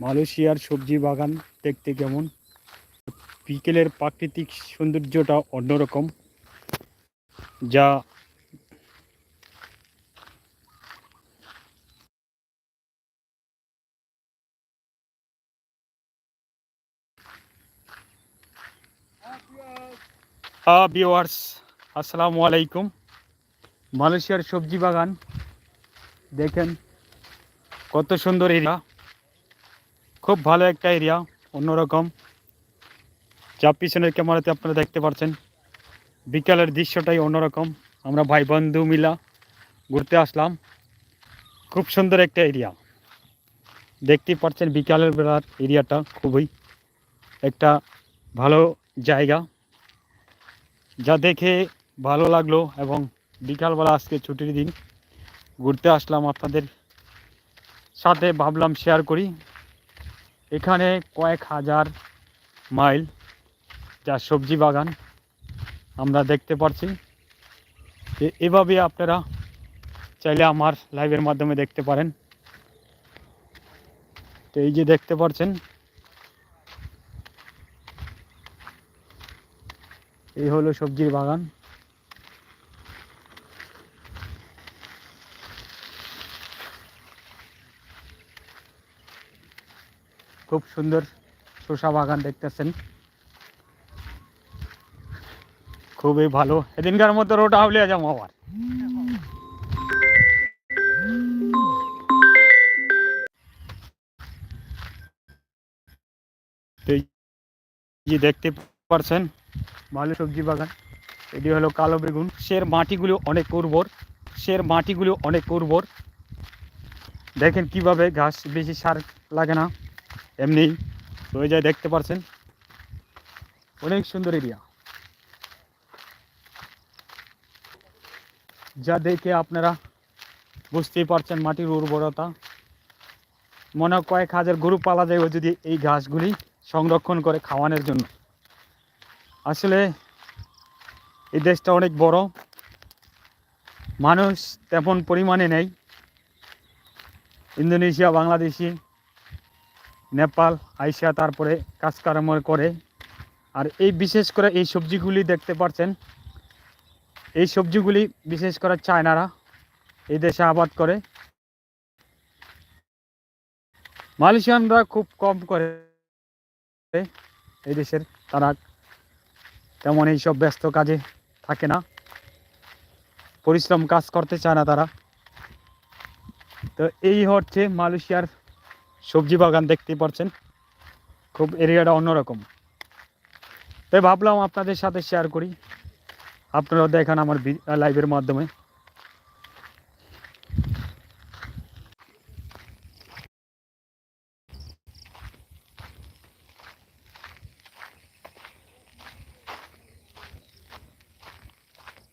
মালয়েশিয়ার সবজি বাগান দেখতে কেমন? বিকেলের প্রাকৃতিক সৌন্দর্যটা অন্যরকম, যা ভিওয়ার্স আসসালামু আলাইকুম। মালয়েশিয়ার সবজি বাগান দেখেন কত সুন্দর এরিয়া খুব ভালো একটা এরিয়া অন্যরকম। যা পিছনের ক্যামেরাতে আপনারা দেখতে পাচ্ছেন। বিকালের দৃশ্যটাই অন্যরকম। আমরা ভাই বন্ধু মিলা ঘুরতে আসলাম। খুব সুন্দর একটা এরিয়া দেখতে পাচ্ছেন বিকালের বেলার এরিয়াটা খুবই একটা ভালো জায়গা। যা দেখে ভালো লাগল এবং বিকালবেলা আজকে ছুটির দিন ঘুরতে আসলাম আপনাদের সাথে ভাবলাম শেয়ার করি। এখানে কয়েক হাজার মাইল যা সবজি বাগান, আমরা দেখতে পাচ্ছি এভাবে আপনারা চাইলে আমার লাইভের মাধ্যমে দেখতে পারেন। তো এই যে দেখতে পাচ্ছেন এই হলো সবজির বাগান। খুব সুন্দর শসা বাগান দেখতেছেন। খুবই ভালো। এদিনকার মতো রোড আউলিয়া যাব আবার। যে দেখতে পারছেন ভালো সবজি বাগান। এটি হলো কালো বেগুন। সের মাটিগুলো অনেক উর্বর। সের মাটিগুলো অনেক উর্বর। দেখেন কীভাবে ঘাস বেশি সার লাগে না। এমনি হয়ে যায়, দেখতে পারছেন। অনেক সুন্দর এরিয়া যা দেখে আপনারা বুঝতেই পারছেন মাটির উর্বরতা। মনে কয়েক হাজার গরু পালা যায় যদি এই ঘাসগুলি সংরক্ষণ করে খাওয়ানোর জন্য। আসলে এই দেশটা অনেক বড়। মানুষ তেমন পরিমাণে নেই। ইন্দোনেশিয়া, বাংলাদেশি নেপাল আইসিয়া তারপরে কাজকর্ম করে। আর এই বিশেষ করে এই সবজিগুলি দেখতে পাচ্ছেন, এই সবজিগুলি বিশেষ করে চায়নারা এই দেশে আবাদ করে। মালয়েশিয়ানরা খুব কম করে, এই দেশের তারা তেমন এইসব ব্যস্ত কাজে থাকে না। পরিশ্রম কাজ করতে চায় না তারা। তো এই হচ্ছে মালয়েশিয়ার সবজি বাগান দেখতেই পারছেন। খুব এরিয়াটা অন্যরকম। তাই ভাবলাম আপনাদের সাথে শেয়ার করি। আপনারাও দেখেন আমার লাইভের মাধ্যমে।